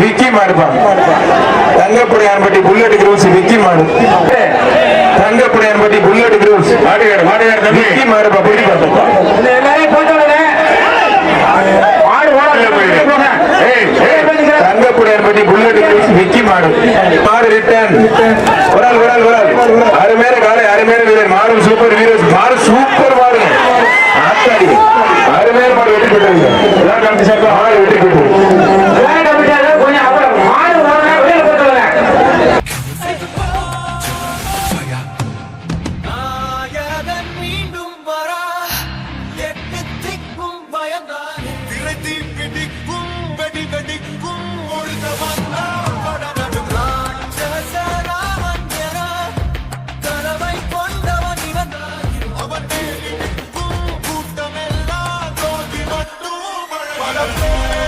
விக்கி மாடுப்பா தங்கப்புடையான்பட்டி bullet cruise Vicky மாடு. தங்கப்புடையான்பட்டி bullet Cruise மாடுகாடு மாடுகாடு தம்பி. விக்கி மாடுப்பா புள்ளி பார்த்தப்பா தங்கப்புடையான்பட்டி புல்லட் கிரூஸ் விக்கி மாடு மாடு ரிட்டர்ன் குரல் குரல் குரல் ஆறு மேல காலை ஆறு மேல வீரர். மாடும் சூப்பர் வீரர். மாடு சூப்பர் மாடுங்க ஆத்தாடி. ஆறு மேல மாடு வெடி வெடிக்கும். வெடி வெடிக்கும் ஒழுக வந்தார் Oh,